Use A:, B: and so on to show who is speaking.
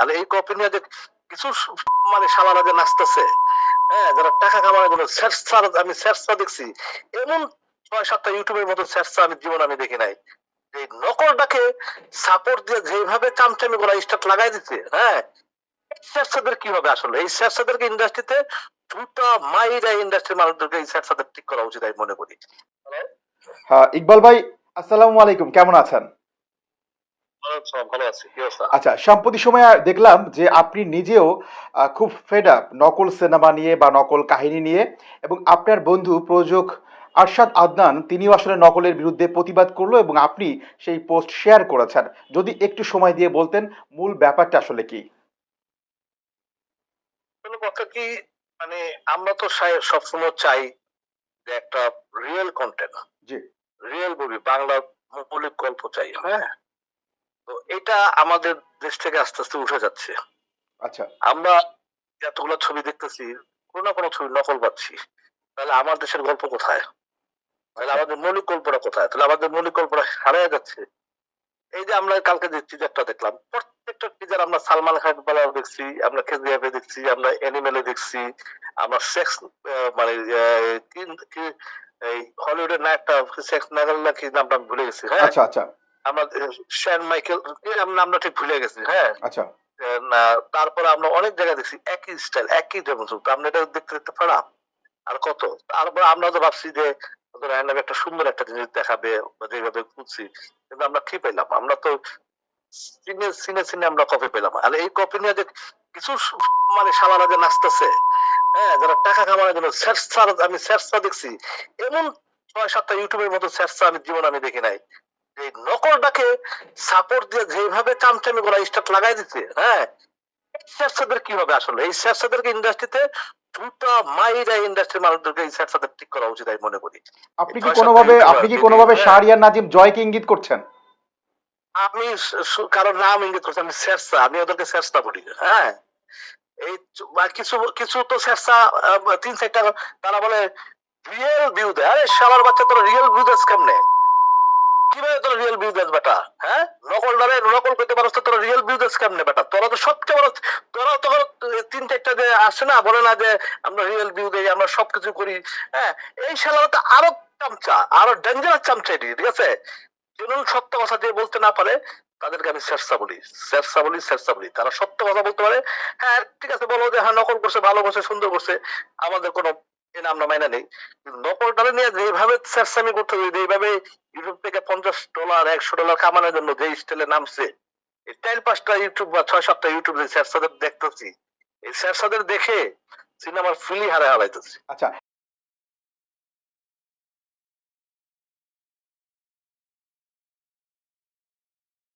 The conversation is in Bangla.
A: আর এই কপি নিয়ে যে কিছু মানে সালারা যে নাচতেছে হ্যাঁ যারা টাকা কামানোর জন্য শেরসা আমি শেরসা দেখছি, এমন ছয় সাতটা ইউটিউবের মতো শেরসা আমি জীবন আমি দেখি নাই। এই নকলটাকে সাপোর্ট দিয়ে যেভাবে চামচামি করা স্টার্ট লাগাই দিচ্ছে হ্যাঁ শেরসাদের কি হবে আসলে? এই শেরসাদেরকে ইন্ডাস্ট্রিতে মাইরা ইন্ডাস্ট্রির মানুষদেরকে এই শেরসাদের ঠিক করা উচিত আমি মনে করি।
B: হ্যাঁ ইকবাল ভাই, আসসালামু আলাইকুম, কেমন আছেন?
A: আচ্ছা,
B: আচ্ছা সাম্প্রতিক সময়ে দেখলাম যে আপনি নিজেও খুব ফেড আপ নকল সিনেমা নিয়ে বা নকল কাহিনী নিয়ে এবং আপনার বন্ধু প্রযোজক আরশাদ আদনান তিনিও আসলে নকলের বিরুদ্ধে প্রতিবাদ করল এবং আপনি সেই পোস্ট শেয়ার করেছেন। যদি একটু সময় দিয়ে বলতেন মূল ব্যাপারটা আসলে কি?
A: কথা কি মানে আমরা তো সবসময় চাই যে একটা রিয়েল কন্টেন্ট
B: জি।
A: রিয়েল মুভি বাংলা মৌলিক গল্প চাই হ্যাঁ? এটা আমাদের দেশ থেকে আস্তে আস্তে উঠে যাচ্ছে।
B: আচ্ছা।
A: আমরা এতগুলো ছবি দেখতেছি কোনো না কোনো ছবি নকল পাচ্ছি। তাহলে আমার দেশের গল্প কোথায়? তাহলে আমাদের মৌলিক গল্পটা কোথায়? তাহলে আমাদের মৌলিক গল্পটা হারিয়ে যাচ্ছে। এই যে আমরা কালকে যে টিজারটা দেখলাম প্রত্যেকটা টিজার আমরা সালমান খান বেলাও দেখছি আমরা কেজিএফে দেখছি আমরা অ্যানিমেলে দেখছি আমরা সেক্স মানে হলিউডের নায়কটা সেক্স নাগাল না কি নামটা আমি ভুলে গেছি হ্যাঁ?
B: আচ্ছা আচ্ছা।
A: আমরা শ্যান মাইকেল নামটা ঠিক ভুলে গেছি হ্যাঁ?
B: আচ্ছা।
A: না তারপরে আমরা অনেক জায়গায় দেখছি একই স্টাইল একই যেমন আমরা এটা দেখতে দেখতে পারাম আর কত? তারপর আমরা তো ভাবছি যে রায়নাবে একটা সুন্দর একটা জিনিস দেখাবে যেভাবে খুঁজছি। কিন্তু আমরা কি পেলাম? আমরা তো সিনে সিনে সিনে আমরা কপি পেলাম। আর এই কপি নিয়ে যে কিছু মানে সালারা যে নাচতেছে হ্যাঁ যারা টাকা কামানোর জন্য শেরসা আমি শেরসা দেখছি এমন ছয় সাতটা ইউটিউবের মতো শেরসা আমি জীবন আমি দেখি নাই। এই নকলটাকে সাপোর্ট দিয়ে যেভাবে চামচামি করা স্টার্ট লাগাই দিচ্ছে হ্যাঁ? কি হবে আসলে? এই ইন্ডাস্ট্রিতে দুটা মাইরা ইন্ডাস্ট্রির মানুষদেরকে এই ঠিক করা উচিত আমি মনে করি।
B: আপনি কি কোনোভাবে আপনি কি কোনোভাবে শাহরিয়ার নাজিম জয়কে ইঙ্গিত করছেন?
A: আমি কারোর নাম ইঙ্গিত করছি আমি আমি ওদেরকে শেরসা বলি হ্যাঁ? এই কিছু কিছু তো শেরসা তিন চারটা তারা বলে রিয়েল ভিউ দেয় আরে শালার বাচ্চা তোরা রিয়েল ভিউ দেস কেমনে? কীভাবে তোরা রিয়েল ভিউ বেটা? হ্যাঁ? নকল ডারে নকল করতে পারছ তো তোরা রিয়েল ভিউ কেমনে, বেটা? তোরা তো সবচেয়ে বড় তোরা তখন তিন চারটা যে আসে না, বলে না যে আমরা রিয়েল ভিউ আমরা সবকিছু করি। হ্যাঁ? এই শালারা তো আরও চামচা, আরও ডেঞ্জারাস চামচা এটি, ঠিক আছে? যেমন সত্য কথা যে বলতে না পারে, তাদেরকে আমি শেরসা বলি শেরসা বলি শেরসা বলি। তারা সত্য কথা বলতে পারে। হ্যাঁ ঠিক আছে, বলো যে হ্যাঁ নকল করছে, ভালো করছে, সুন্দর করছে। আমাদের কোনো এ নাম না, মাইনা নেই। কিন্তু নকলটা নিয়ে যেভাবে শেরসামি করতে হবে, যেভাবে ইউটিউব পঞ্চাশ ডলার, একশো ডলার কামানোর জন্য যে স্টাইলে নামছে। চার পাঁচটা ইউটিউব বা ছয় সাতটা ইউটিউব স্যার সাদের দেখতেছি, এই শেরসাদের দেখে সিনেমার ফিলি হারায় হারাইতেছি।
B: আচ্ছা